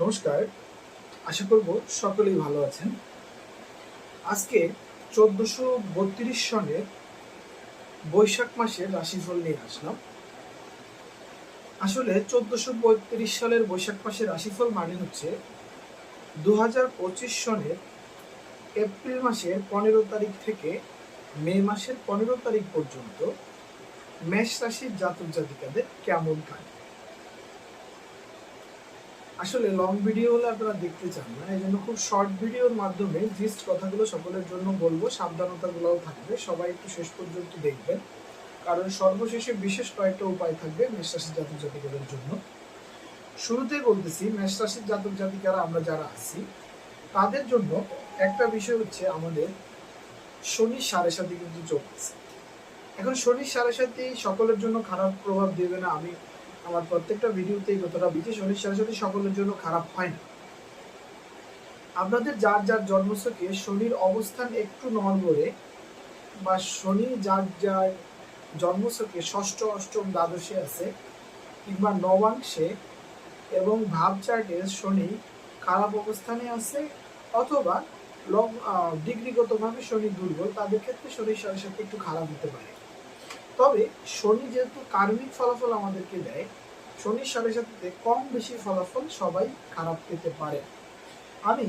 নমস্কার, আশা করব সকলেই ভালো আছেন। আজকে চোদ্দশো বত্রিশ সনের বৈশাখ মাসের রাশিফল নিয়ে আসলাম। আসলে চোদ্দশো বত্রিশ সালের বৈশাখ মাসের রাশিফল মানে হচ্ছে দু হাজার পঁচিশ সনের এপ্রিল মাসের পনেরো তারিখ থেকে মে মাসের পনেরো তারিখ পর্যন্ত মেষ রাশির জাতক জাতিকাদের কেমন কাটে। আসলে লং ভিডিও হলে আপনারা দেখতে চান না, এই জন্য খুব শর্ট ভিডিওর মাধ্যমে জিস্ট কথাগুলো সকলের জন্য বলব, সাবধানতাগুলোও থাকবে, সবাই একটু শেষ পর্যন্ত দেখবেন। কারণ সর্বশেষে বিশেষ কয়েকটা উপায় থাকবে মেষ রাশির জাতক জাতিকাদের জন্য। শুরুতেই বলতেছি, মেষ রাশির জাতক জাতিকারা আমরা যারা আছি, তাদের জন্য একটা বিষয় হচ্ছে আমাদের শনি সাড়ে সাথে কিন্তু চলতেছে এখন শনি সাড়ে সাথে সকলের জন্য খারাপ প্রভাব দেবে না, আমি আমার প্রত্যেকটা ভিডিওতে এই কথাটা বিশেষ সাড়ে সাথে সকলের জন্য খারাপ হয় না। আপনাদের যার যার জন্মছকে শনির অবস্থান একটু নড়বড়ে বা শনি যার যার জন্মছকে ষষ্ঠ, অষ্টম, দ্বাদশে আছে কিংবা নবাংশে এবং ভাব চার্টে শনি খারাপ অবস্থানে আছে অথবা লং ডিগ্রিগতভাবে শনি দুর্বল, তাদের ক্ষেত্রে শনির সাথে সাথে একটু খারাপ হতে পারে। তবে শনি যেহেতু কার্মিক ফলাফল আমাদেরকে দেয়, শনির সাথে সাথে কম বেশি ফলাফল সবাই খারাপ পেতে পারে। আমি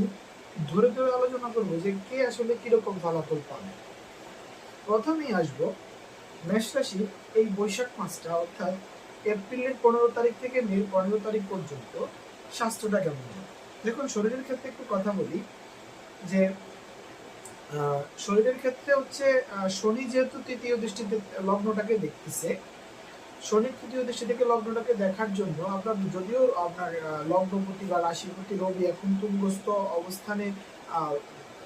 ধরে ধরে আলোচনা করব যে কে আসলে কীরকম ফলাফল পাবে। প্রথমেই আসব, মেষ রাশি এই বৈশাখ মাসটা, অর্থাৎ এপ্রিলের পনেরো তারিখ থেকে মে পনেরো তারিখ পর্যন্ত স্বাস্থ্যটা কেমন দেখুন, শরীরের ক্ষেত্রে একটু কথা বলি যে শরীরের ক্ষেত্রে হচ্ছে শনি যেহেতু তৃতীয় দৃষ্টিতে লগ্নটাকে দেখতেছে শনি তৃতীয় দৃষ্টি থেকে লগ্নটাকে দেখার জন্য আপনার, যদিও আপনার লগ্নপতি বা রাশিপতি রবি এখন তুঙ্গস্থ অবস্থানে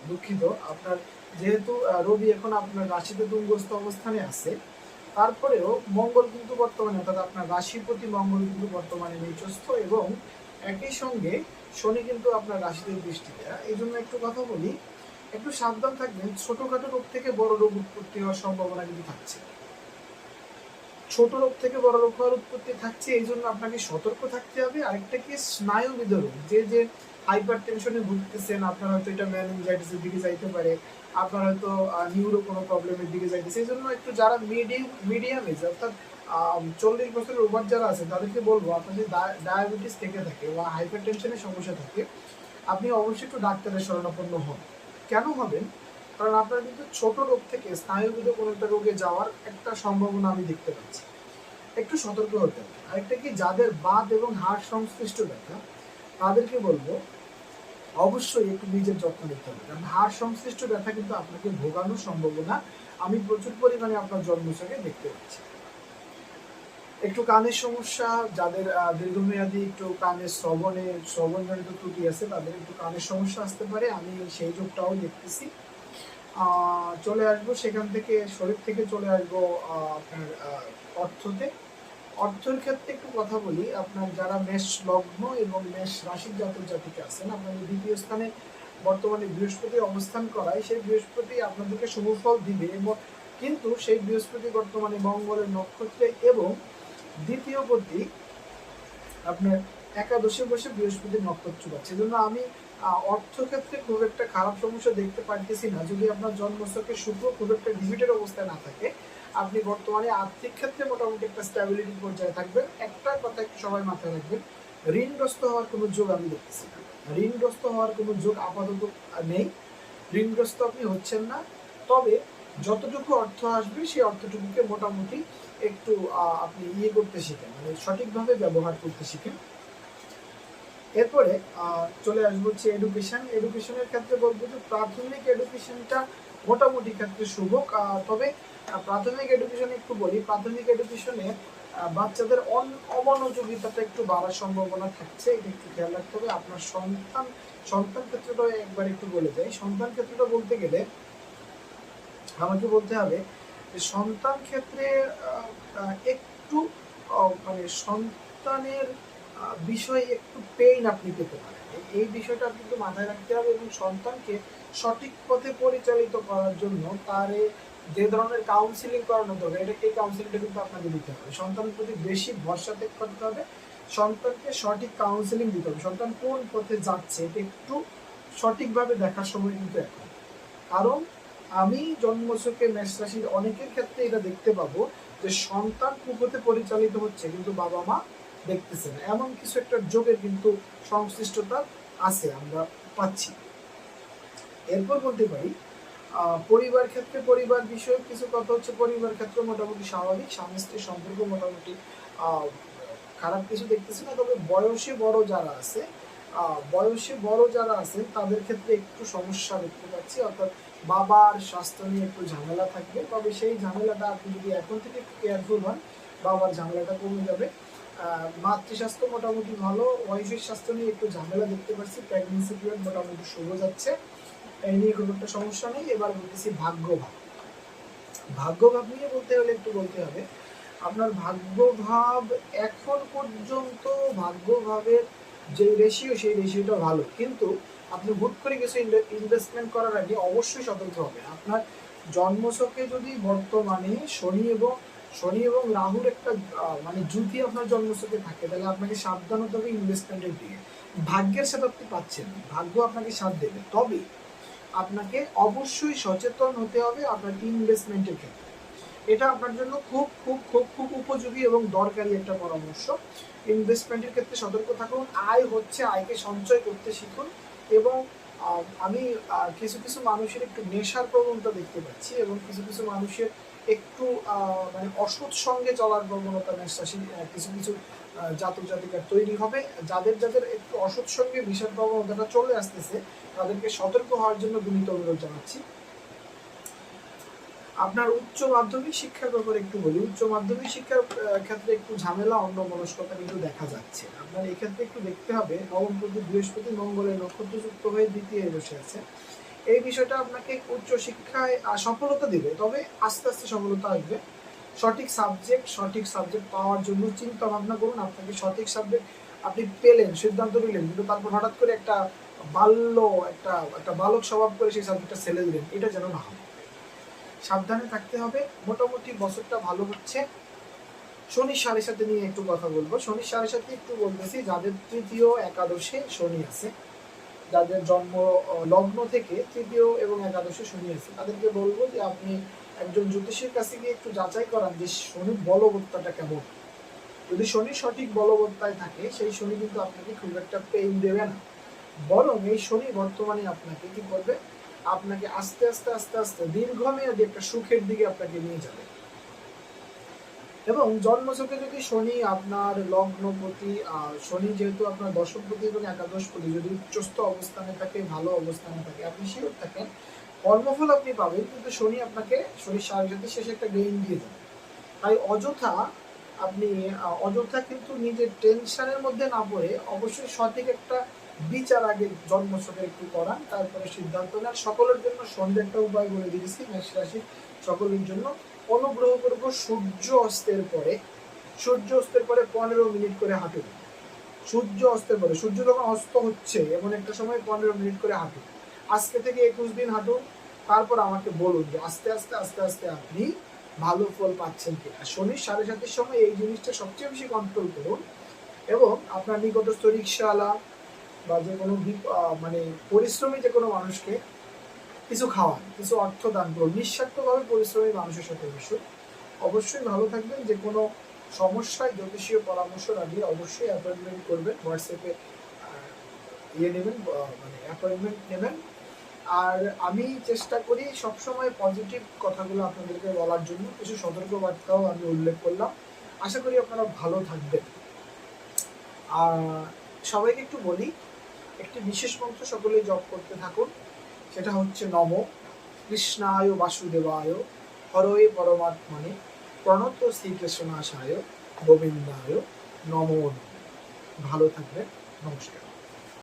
দুঃখিত। আপনার যেহেতু রবি এখন আপনার রাশিতে তুঙ্গস্থ অবস্থানে আছে, তারপরেও মঙ্গল কিন্তু বর্তমানে, অর্থাৎ আপনার রাশিপতি মঙ্গল কিন্তু বর্তমানে নিচস্থ এবং একই সঙ্গে শনি কিন্তু আপনার রাশিতে দৃষ্টিতে। এই জন্য একটু কথা বলি একটু সাবধান থাকবেন, ছোটখাটো রোগ থেকে বড় রোগ উৎপত্তি হওয়ার সম্ভাবনা কিন্তু থাকছে। ছোট রোগ থেকে বড় রোগ হওয়ার উৎপত্তি থাকছে, এই জন্য আপনাকে সতর্ক থাকতে হবে। আরেকটা কি স্নায়ুবিদ রোগ, যে যে হাইপার টেনশনে ভুগতেছেন, আপনার হয়তো এটা ম্যানেঞ্জাইটিসের দিকে যাইতে পারে, আপনার হয়তো নিউরো কোনো প্রবলেমের দিকে যাইতেছে, এই জন্য একটু যারা মিডিয়াম মিডিয়াম এজ, অর্থাৎ চল্লিশ বছরের ওভার যারা আছে, তাদেরকে বলব আপনার যদি ডায়াবেটিস থেকে থাকে বা হাইপার টেনশনের সমস্যা থাকে, আপনি অবশ্যই একটু ডাক্তারের শরণাপন্ন হন। কেন হবেন কারণ আপনার কিন্তু ছোট রোগ থেকে স্নায়ুবিধ কোনো একটা রোগে যাওয়ার একটা সম্ভাবনা আমি দেখতে পাচ্ছি। একটু সতর্ক হতে হবে। আরেকটা কি, যাদের বাত এবং হাড় সংশ্লিষ্ট ব্যথা তাদেরকে বলব, অবশ্যই একটু নিজের যত্ন নিতে হবে। কারণ হাড় সংশ্লিষ্ট ব্যথা কিন্তু আপনাকে ভোগানোর সম্ভাবনা আমি প্রচুর পরিমাণে আপনার জন্মছকে দেখতে পাচ্ছি। একটু কানের সমস্যা, যাদের দীর্ঘমেয়াদী একটু কানের শ্রবণে, শ্রবণজনিত ত্রুটি আছে, তাদের একটু কানের সমস্যা আসতে পারে, আমি সেই যোগটাও দেখতেছি। চলে আসব সেখান থেকে, শরীর থেকে চলে আসব আপনার অর্থতে। অর্থের ক্ষেত্রে একটু কথা বলি, আপনার যারা মেষ লগ্ন এবং মেষ রাশির জাতক জাতিকে আছেন, আপনাদের দ্বিতীয় স্থানে বর্তমানে বৃহস্পতি অবস্থান করায়, সেই বৃহস্পতি আপনাদেরকে শুভফল দিবে এবং কিন্তু সেই বৃহস্পতি বর্তমানে মঙ্গলের নক্ষত্রে এবং দ্বিতীয় পতি আপনার একাদশে বসে বৃহস্পতি নক্ষত্র পাচ্ছে সেজন্য আমি অর্থক্ষেত্রে খুব একটা খারাপ সমস্যা দেখতে পারতেছি না। যদি আপনার জন্মছকে শুক্র খুব একটা ডিজিটের অবস্থায় না থাকে, আপনি বর্তমানে আর্থিক ক্ষেত্রে মোটামুটি একটা স্ট্যাবিলিটি পর্যায়ে থাকবেন। একটা কথা একটু সবাই মাথায় রাখবেন, ঋণগ্রস্ত হওয়ার কোনো যোগ আমি দেখতেছি না। ঋণগ্রস্ত হওয়ার কোনো যোগ আপাতত নেই। ঋণগ্রস্ত আপনি হচ্ছেন না। তবে যতটুকু অর্থ আসবে, সেই অর্থটুকুকে মোটামুটি একটু আপনি ইয়ে করতে শিখেন মানে সঠিকভাবে ব্যবহার করতে শিখেন। এরপরে চলে আসব হচ্ছে এডুকেশন এডুকেশনের ক্ষেত্রে বলব যে প্রাথমিক এডুকেশনটা মোটামুটি ক্ষেত্রে শুভ। তবে প্রাথমিক এডুকেশনে একটু বলি। প্রাথমিক এডুকেশনে বাচ্চাদের অন- অমনোযোগিতাটা একটু বাড়ার সম্ভাবনা থাকছে। এটা একটু খেয়াল রাখতে হবে। আপনার সন্তান সন্তান ক্ষেত্রটা একবার একটু বলে যাই। সন্তান ক্ষেত্রটা বলতে গেলে, আমাকে বলতে হবে সন্তান ক্ষেত্রে একটু মানে সন্তানের বিষয়ে একটু পেইন আপনি পেতে পারেন। এই- এই বিষয়টা কিন্তু মাথায় রাখতে হবে এবং সন্তানকে সঠিক পথে পরিচালিত করার জন্য তারে যে ধরনের কাউন্সিলিং করানো দরকার, এটা এই কাউন্সিলিংটা কিন্তু আপনাকে দিতে হবে। সন্তানের প্রতি বেশি ভরসা ত্যাগ করতে হবে। সন্তানকে সঠিক কাউন্সেলিং দিতে হবে। সন্তান কোন পথে যাচ্ছে, এটা একটু সঠিকভাবে দেখার সময় কিন্তু এখন। কারণ আমি জন্মসুখে মেষ রাশির অনেকের ক্ষেত্রে এটা দেখতে পাবো যে সন্তান কুপথে পরিচালিত হচ্ছে, কিন্তু বাবা মা দেখতেছে না। এমন কিছু একটা যোগের কিন্তু সংশ্লিষ্টতা আছে, আমরা পাচ্ছি। এরপর বলতে পারি পরিবার ক্ষেত্রে পরিবার বিষয়ক কিছু কথা হচ্ছে, পরিবার ক্ষেত্রে মোটামুটি স্বাভাবিক, স্বামী স্ত্রীর সম্পর্ক মোটামুটি খারাপ কিছু দেখতেছি না, তবে বয়সে বড় যারা আছে বয়সে বড় যারা আছে তাদের ক্ষেত্রে একটু সমস্যা দেখতে পাচ্ছি, অর্থাৎ বাবার স্বাস্থ্য নিয়ে একটু ঝামেলা থাকবে। তবে সেই ঝামেলাটা আপনি যদি এখন থেকে কেয়ারফুল হন, বাবার ঝামেলাটা কমে যাবে। মাতৃস্বাস্থ্য মোটামুটি ভালো ওয়াইফের স্বাস্থ্য নিয়ে একটু ঝামেলা দেখতে পাচ্ছি প্রেগনেন্সি পিরিয়ড মোটামুটি শুরু যাচ্ছে। এই নিয়ে কোনো একটা সমস্যা নেই। এবার বলতেছি ভাগ্যভাব ভাগ্যভাব নিয়ে বলতে হলে একটু বলতে হবে। আপনার ভাগ্যভাব এখন পর্যন্ত ভাগ্যভাবের যে রেশিও সেই রেশিওটা ভালো। কিন্তু আপনি হুট করে কিছু ইনভেস্টমেন্ট করার আগে অবশ্যই সতর্ক হবে আপনার জন্মছকে যদি বর্তমানে শনি এবং শনি এবং রাহুর একটা মানে যুতি আপনার জন্মছকে থাকে, তাহলে আপনাকে সাবধান হতে হবে ইনভেস্টমেন্টের দিকে। ভাগ্যের সাথে আপনি পাচ্ছেন ভাগ্য আপনাকে সাথ দেবে। তবে আপনাকে অবশ্যই সচেতন হতে হবে আপনার ইনভেস্টমেন্টের ক্ষেত্রে। এটা আপনার জন্য খুব খুব খুব খুব উপযোগী এবং দরকারি একটা পরামর্শ। ইনভেস্টমেন্টের ক্ষেত্রে সতর্ক থাকুন, আয় হচ্ছে, আয়কে সঞ্চয় করতে শিখুন এবং আমি কিছু কিছু মানুষের একটু নেশার প্রবণতা দেখতে পাচ্ছি এবং কিছু কিছু মানুষের একটু মানে অসৎ সঙ্গে চলার প্রবণতা নেশাশী কিছু কিছু জাতক, জাতিকার তৈরি হবে। যাদের যাদের একটু অসৎ সঙ্গে বিষয় প্রবণতাটা চলে আসতেছে, তাদেরকে সতর্ক হওয়ার জন্য বিনীত অনুরোধ জানাচ্ছি। আপনার উচ্চ মাধ্যমিক শিক্ষার ব্যাপারে একটু বলি। উচ্চ মাধ্যমিক শিক্ষার ক্ষেত্রে একটু ঝামেলা অন্য মনস্কতা কিন্তু দেখা যাচ্ছে। আপনার এই ক্ষেত্রে একটু দেখতে হবে, নবম প্রতি বৃহস্পতি মঙ্গলের নক্ষত্রযুক্ত হয়ে দ্বিতীয় বসে আছে। এই বিষয়টা আপনাকে উচ্চ শিক্ষায় সফলতা দিবে, তবে আস্তে আস্তে সফলতা আসবে। সঠিক সাবজেক্ট সঠিক সাবজেক্ট পাওয়ার জন্য চিন্তা ভাবনা করুন, আপনাকে সঠিক সাবজেক্ট আপনি পেলেন, সিদ্ধান্ত নিলেন, কিন্তু তারপর হঠাৎ করে একটা বাল্য, একটা একটা বালক স্বভাব করে সেই সাবজেক্টটা ছেলে দিলেন, এটা যেন না হয়। সাবধানে থাকতে হবে। মোটামুটি বছরটা ভালো হচ্ছে। শনির সাড়ে সাথে নিয়ে একটু কথা বলব। শনির সাড়ে সাথে একটু বলতেছি, যাদের তৃতীয় একাদশে শনি আছে, যাদের জন্ম লগ্ন থেকে তৃতীয় এবং একাদশে শনি আছে, তাদেরকে বলব যে আপনি একজন জ্যোতিষীর কাছে গিয়ে একটু যাচাই করান যে শনির বলবত্তাটা কেমন। যদি শনি সঠিক বলবত্তায় থাকে, সেই শনি কিন্তু আপনাকে খুব একটা পেইন দেবে না। বরং এই শনি বর্তমানে আপনাকে কি করবে? আপনাকে আস্তে আস্তে আস্তে আস্তে দীর্ঘমেয়াদী একটা সুখের দিকে আপনাকে নিয়ে যাবে। এবং জন্মছকে যদি শনি আপনার লগ্নপতি শনি যেহেতু আপনার দশমপতি এবং একাদশপতি যদি উচ্চস্থ অবস্থানে থাকে, ভালো অবস্থানে থাকে, আপনি শিওর থাকেন, কর্মফল আপনি পাবেন, কিন্তু শনি আপনাকে, শনির সাথে শেষে একটা গেইন দিয়ে দেবে। তাই অযথা আপনি অযথা কিন্তু নিজের টেনশনের মধ্যে না পড়ে অবশ্যই সঠিক একটা বিচার আগে জন্মছকে একটু করান, তারপরে সিদ্ধান্ত নেন। সকলের জন্য সন্ধ্যে একটা উপায় বলে দিয়েছি, মেষ রাশি সকলের জন্য। অনুগ্রহ করব সূর্য অস্তের পরে, সূর্য অস্তের পরে পনেরো মিনিট করে হাঁটুন। সূর্য অস্তের পরে, সূর্য যখন অস্ত হচ্ছে, এমন একটা সময় পনেরো মিনিট করে হাঁটুন। আজকে থেকে একুশ দিন হাঁটুন, তারপর আমাকে বলুন যে আস্তে আস্তে আস্তে আস্তে আপনি ভালো ফল পাচ্ছেন কিনা। শনির সাড়ে সাতের সময় এই জিনিসটা সবচেয়ে বেশি কন্ট্রোল করুন এবং আপনার নিকটস্থ রিক্সাওয়ালা বা যে কোনো মানে পরিশ্রমী যে কোনো মানুষকে কিছু খাওয়ান, কিছু অর্থ দান করুন, নিঃস্বার্থভাবে পরিশ্রমী মানুষের সাথে মিশুন। অবশ্যই ভালো থাকবেন, যে কোনো সমস্যায় জ্যোতিষীয় পরামর্শ লাগিয়ে অবশ্যই অ্যাপয়েন্টমেন্ট করবেন হোয়াটসঅ্যাপে ইয়ে নেবেন মানে অ্যাপয়েন্টমেন্ট নেবেন। আর আমি চেষ্টা করি সবসময় পজিটিভ কথাগুলো আপনাদেরকে বলার জন্য, কিছু সতর্কবার্তাও আমি উল্লেখ করলাম। আশা করি আপনারা ভালো থাকবেন। আর সবাইকে একটু বলি একটি বিশেষ মন্ত্র সকলে জপ করতে থাকুন সেটা হচ্ছে নম কৃষ্ণায় বাসুদেবায়, হরয়ে পরমাত্মনে প্রণত শ্রীকৃষ্ণাশায়, গোবিন্দায় নম। ভালো থাকবেন, নমস্কার